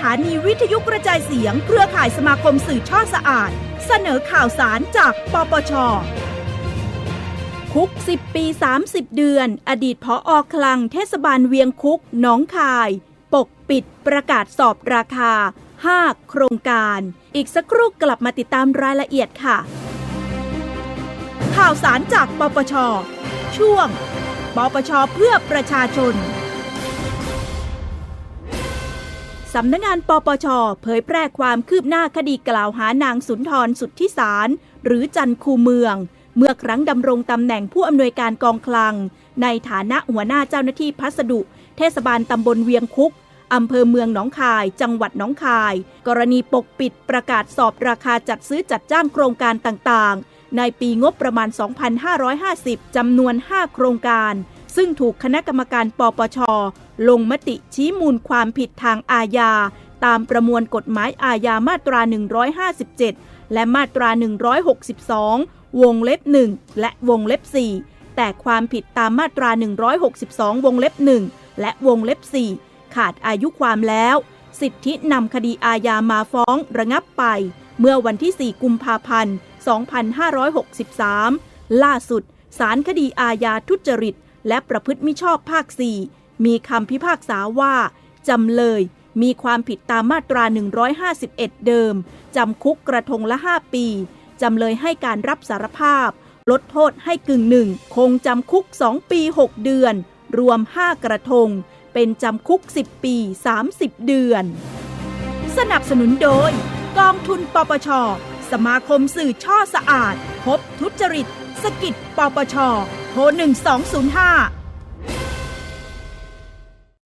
ถานีวิทยุกระจายเสียง เครือข่ายสมาคมสื่อช่อสะอาด เสนอข่าวสารจากปปช คุก 10 ปี 30 เดือน อดีตผออคลังเทศบาลเวียงคุกหนองคาย ปกปิดประกาศสอบราคา 5 โครงการ อีกสักครู่กลับมาติดตามรายละเอียดค่ะ ข่าวสารจากปปช ช่วง ปปชเพื่อประชาชน สำนักงานปปชเผยแพร่ความคืบหน้าคดีกล่าวหานางสุนทรสุทธิสารหรือจันคูเมือง เมื่อครั้งดำรงตำแหน่งผู้อำนวยการกองคลัง ในฐานะหัวหน้าเจ้าหน้าที่พัสดุ เทศบาลตำบลเวียงคุกอำเภอเมืองหนองคาย จังหวัดหนองคาย กรณีปกปิดประกาศสอบราคาจัดซื้อจัดจ้างโครงการต่างๆ ในปีงบประมาณ 2550 จำนวน 5 โครงการ ซึ่งถูกคณะกรรมการปปช ลงมติชี้มูลความผิดทางอาญา ตามประมวลกฎหมายอาญามาตรา 157 และมาตรา 162 วงเล็บ 1 และวงเล็บ 4 แต่ความผิดตามมาตรา 162 วงเล็บ 1 และวงเล็บ 4 ขาดอายุความแล้ว สิทธินำคดีอาญามาฟ้องระงับไป เมื่อวันที่ 4 กุมภาพันธ์ 2563 ล่าสุดศาลคดีอาญาทุจริต และประพฤติมิชอบภาค4มีคำพิพากษาว่า จำเลยมีความผิดตามมาตรา 151 เดิม จำคุกกระทงละ 5 ปี จำเลยให้การรับสารภาพ ลดโทษให้กึ่งหนึ่ง คงจำคุก 2 ปี 6 เดือน รวม 5 กระทง เป็นจำคุก 10 ปี 30 เดือน สนับสนุนโดย กองทุนปปช สมาคมสื่อช่อสะอาด พบทุจริต สกิดปปช โทร 1205